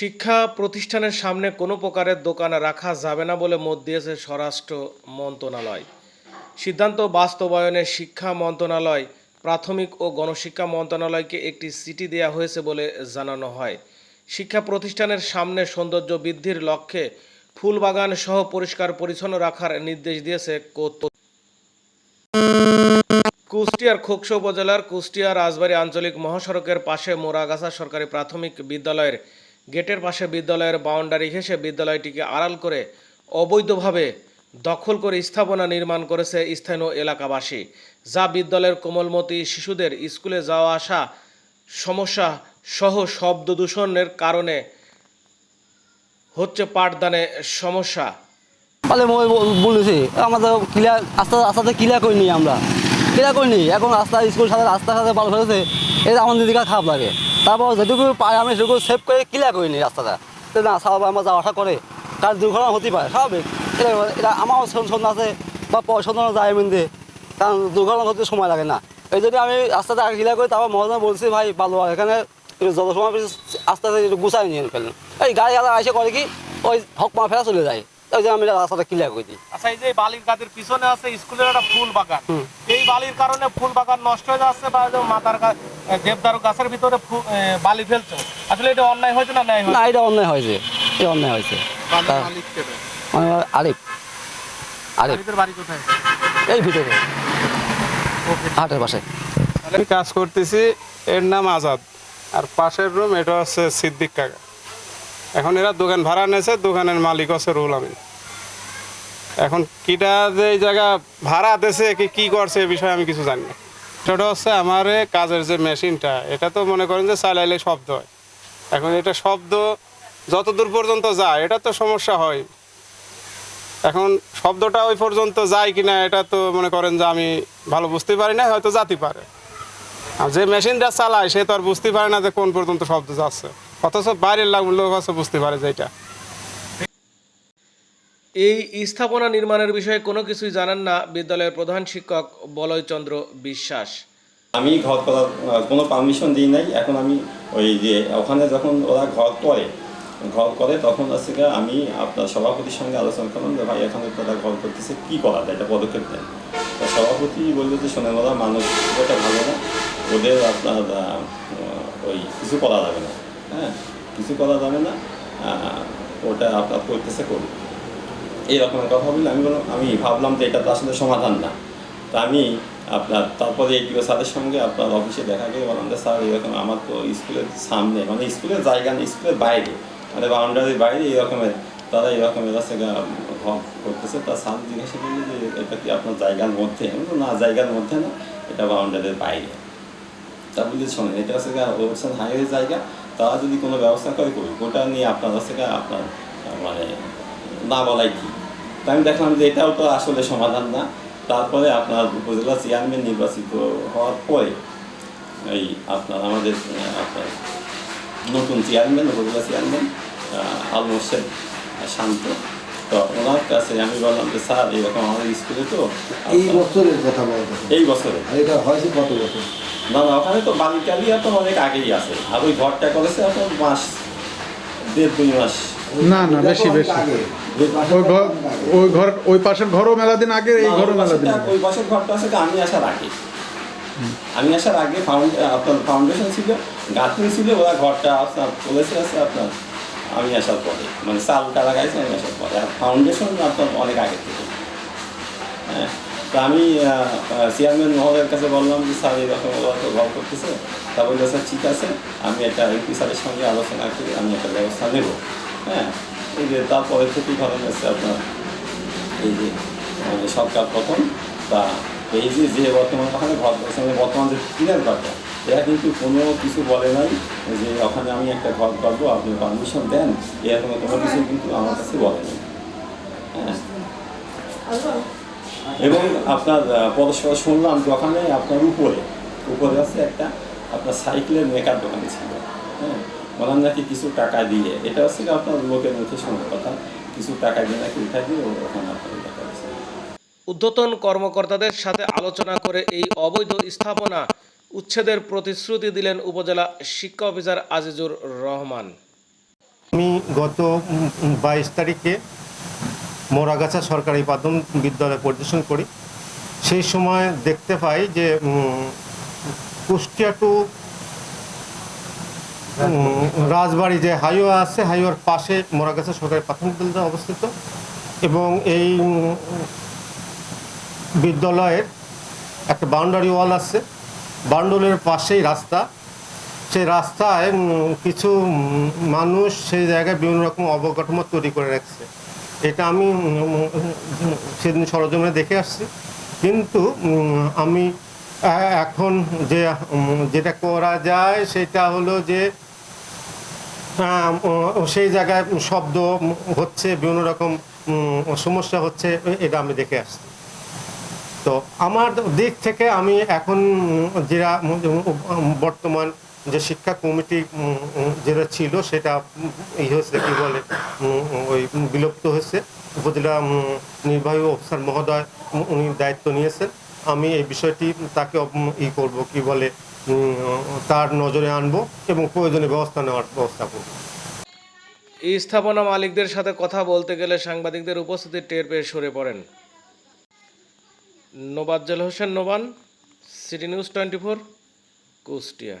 শিক্ষা প্রতিষ্ঠানের সামনে কোনো প্রকারের দোকান রাখা যাবে না বলে মত দিয়েছে স্বরাষ্ট্র মন্ত্রণালয়। সিদ্ধান্ত বাস্তবায়নে শিক্ষা মন্ত্রণালয়, প্রাথমিক ও গণশিক্ষা মন্ত্রণালয়কে একটি চিঠি দেওয়া হয়েছে বলে জানানো হয়। শিক্ষা প্রতিষ্ঠানের সামনে সৌন্দর্য বৃদ্ধির লক্ষ্যে ফুলবাগান সহ পরিষ্কার পরিচ্ছন্ন রাখার নির্দেশ দিয়েছে কুষ্টিয়ার খোকসা উপজেলার কুষ্টিয়া রাজবাড়ী আঞ্চলিক মহাসড়কের পাশে মোরাগাছা সরকারি প্রাথমিক বিদ্যালয়ের গেটের পাশে বিদ্যালয়ের বাউন্ডারি ঘেঁষে বিদ্যালয়টিকে আড়াল করে অবৈধভাবে দখল করে স্থাপনা নির্মাণ করেছে স্থানীয় এলাকাবাসী, যা বিদ্যালয়ের কোমলমতি শিশুদের স্কুলে যাওয়া আসা সমস্যা সহ শব্দ দূষণের কারণে হচ্ছে পাঠদানে সমস্যা। তাহলে মই বলেছি আমাদের ক্লিয়ার আস্তে আস্তে ক্লিয়ার করিনি আমরা। ক্লিয়ার করিনি, এখন রাস্তা, স্কুল সাথে, রাস্তার সাথে ভালো হয়েছে এটা আমাদের দিকে খারাপ লাগে। তারপর যেটুকু পাই আমি সেটুকু সেভ করে ক্লিয়ার করিনি রাস্তাটা না স্বাভাবিক আমার যাওয়া আসা করে কার দুর্ঘটনা হতে পারে স্বাভাবিক এটা এটা আমারও সন্ধ্যা আছে বা পড়াশোনা যায় এমনি কারণ দুর্ঘটনা হতে সময় লাগে না। এই জন্য আমি রাস্তাটা আগে ক্লিয়ার করি তারপর মহাজন বলছি ভাই ভালো এখানে যত সময় আস্তে আস্তে গুছাই নিয়ে ফেলেন এই গাড়ি গালা এসে করে কি ওই হক মা ফেরা চলে যায়। ওই জন্য আমি রাস্তাটা ক্লিয়ার করে দিই আচ্ছা এই যে বালির গাছের পিছনে আছে স্কুলের একটা ফুল বাগান। এই বালির কারণে ফুল বাগান নষ্ট হয়ে যাচ্ছে বা মাথার দেবদারু গাছের ভিতরে বালি ফেলছে। আসলে এটা অন্যায় হয়েছে না ন্যায় না হয়েছে এটা অন্যায় হয়েছে। এটা অন্যায় হয়েছে। আমি আরিফ আরিফ বাড়ি কোথায়? এই ভিতরে। হাটের পাশে। আমি কাজ করতেছি এর নাম আজাদ। আর পাশের রুম এটা হচ্ছে সিদ্দিক কাকা। এখন এরা দোকান ভাড়া নিয়েছে দোকানের মালিক হচ্ছে রুহুল আমিন। এখন কিটা যে জায়গা ভাড়া দিয়েছে কি কি করছে এ বিষয়ে আমি কিছু জানি না। সেটা হচ্ছে আমার কাজের যে মেশিনটা, এটা তো মনে করেন যে চালাইলে শব্দ হয়। এখন এটা শব্দ যত দূর পর্যন্ত যায়, এটা তো সমস্যা হয়। এখন শব্দটা ওই পর্যন্ত যায় কিনা, এটা তো মনে করেন যে আমি ভালো বুঝতে পারি না হয়তো যাতে পারে। আর যে মেশিনটা চালায়, সে তো আর বুঝতে পারে না যে কোন পর্যন্ত শব্দ যাচ্ছে। অথচ বাইরের লোক আছে বুঝতে পারে যে এটা। এই স্থাপনা নির্মাণের বিষয়ে কোনো কিছুই জানান না বিদ্যালয়ের প্রধান শিক্ষক বলয়চন্দ্র বিশ্বাস। আমি ঘর করার কোনো পারমিশন দিই নাই। এখন আমি ওই যে ওখানে যখন ওরা ঘর করে ঘর করে তখন গিয়ে আমি আপনার সভাপতির সঙ্গে আলোচনা করলাম যে, ভাই, এখানে তারা ঘর করতেছে, কী করা যায়? এটা পদক্ষেপ নেন। তো সভাপতি বলল যে, শোনেন, ওরা মানুষ মানসিকতা ভালো না। ওদের আপনার ওই কিছু করা যাবে না। হ্যাঁ কিছু করা যাবে না। ওটা আপনার করতেছে করুন এই রকমের কথা বললে আমি বললাম, আমি ভাবলাম যে এটা তো আসলে সমাধান না। তা আমি আপনার, তারপরে এই স্যারের সঙ্গে আপনার অফিসে দেখা গিয়ে বললাম যে, স্যার, এরকম আমার তো স্কুলের সামনে মানে স্কুলের জায়গা না স্কুলের বাইরে মানে বাউন্ডারির বাইরে এই রকমের, তারা এই রকমের আছে ঘর করতেছে। তার স্যার জিজ্ঞাসা করল যে, এটা কি আপনার জায়গার মধ্যে? আমি না, জায়গার মধ্যে না, এটা বাউন্ডারির বাইরে। তা বলি শোনেন, এটা হচ্ছে ওরসান হাইওয়ে জায়গা, তারা যদি কোনো ব্যবস্থা করে করুক ওটা নিয়ে আপনার গিয়ে আপনার মানে না বলাই কি তা আমি দেখলাম যে এটাও তো আসলে সমাধান না। তারপরে আপনার উপজেলা চেয়ারম্যান নির্বাচিত হওয়ার পরে এই আপনার আমাদের আপনার নতুন চেয়ারম্যান উপজেলা চেয়ারম্যান আল মোর্শেদ শান্ত। তো ওনার কাছে আমি বললাম যে স্যার এরকম আমাদের স্কুলে তো এই বছরের কথা বলতে এই বছরে এটা হয়েছে কত বছর? না না ওখানে তো বালিকালিয়া তো অনেক আগেই আছে। আর ওই ঘরটা করেছে আপনার মাস দেড় দুই মাস। না না বেশি বেশি। ওই ঘর ওই ঘর ওই পাশের ঘরও মেলা দিন আগে এই ঘরও মেলা দিন ওই পাশের ঘরটা আছে আমি আসার আগে। আমি আসার আগে আপনার ফাউন্ডেশন ছিল গাঁথনি ছিল ওরা ঘরটা আপনার বলেছে আছে আপনার আমি আসার পরে। মানে চালটা লাগাইছে আমি আসার পরে। আর ফাউন্ডেশন আপনার অনেক আগে থেকে। হ্যাঁ তা আমি চেয়ারম্যান মহোদয়ের কাছে বললাম যে স্যার এরকম ওরা তো ঘর করতেছে। তা বলল স্যার ঠিক আছে আমি একটা এমপি স্যারের সঙ্গে আলোচনা করে আমি একটা ব্যবস্থা নেব। হ্যাঁ এই যে তারপরে থেকে ধরেন আছে আপনার, এই যে মানে সরকার প্রথম, বা এই যে যে বর্তমান ওখানে ঘর মানে বর্তমান যে টিনের ঘরটা, এরা কিন্তু কোনো কিছু বলে নাই যে ওখানে আমি একটা ঘর করব, আপনি পারমিশন দেন, এরকম কোনো কিছু কিন্তু আমার কাছে বলে নাই। হ্যাঁ। এবং আপনার পরস্পর শুনলাম ওখানে আপনার উপরে উপরে আছে একটা আপনার সাইকেলের মেকার দোকান ছিল হ্যাঁ। ওনার নাকি কিছু টাকা দিয়ে? এটা হচ্ছে আপনার লোকের মুখে শোনার কথা। কিছু টাকা দিয়ে নাকি উঠা দিয়ে ওখানে আপনার দেখা গেছে কর্মকর্তাদের সাথে আলোচনা করে এই অবৈধ স্থাপনা উচ্ছেদের প্রতিশ্রুতি দিলেন উপজেলা শিক্ষা অফিসার আজিজুর রহমান। আমি গত বাইশ তারিখে মোরাগাছা সরকারি প্রাথমিক বিদ্যালয় পরিদর্শন করি। সেই সময় দেখতে পাই যে উম, কুষ্টিয়া টু রাজবাড়ি যে হাইওয়ে আছে, হাইওয়ের পাশে মোরাগাছা সরকারি প্রাথমিক বিদ্যালয় অবস্থিত এবং এই বিদ্যালয়ের একটা বাউন্ডারি ওয়াল আছে। বাউন্ডারির পাশেই রাস্তা। সেই রাস্তায় কিছু মানুষ সেই জায়গায় বিভিন্ন রকম অবকাঠামো তৈরি করে রাখছে। এটা আমি সেদিন সরজমে দেখে আসছি। কিন্তু আমি এখন যে যেটা করা যায় সেটা হলো যে সেই জায়গায় শব্দ হচ্ছে, বিভিন্ন রকম সমস্যা হচ্ছে, এটা আমি দেখে আসছি। তো আমার দিক থেকে আমি এখন যেটা বর্তমান যে শিক্ষা কমিটি যেটা ছিল, সেটা ই হয়েছে, কি বলে ওই বিলুপ্ত হয়েছে। উপজেলা নির্বাহী অফিসার মহোদয় উনি দায়িত্ব নিয়েছেন। আমি এই বিষয়টি তাকে ই করব, কি বলে তার নজরে আনব এবং প্রয়োজনে ব্যবস্থা নেওয়ার ব্যবস্থা করব। এই স্থাপনা মালিকদের সাথে কথা বলতে গেলে সাংবাদিকদের উপস্থিতি টের পেয়ে সরে পড়েন। Nobazzal Hossain Noban, city news twenty four, Kushtia.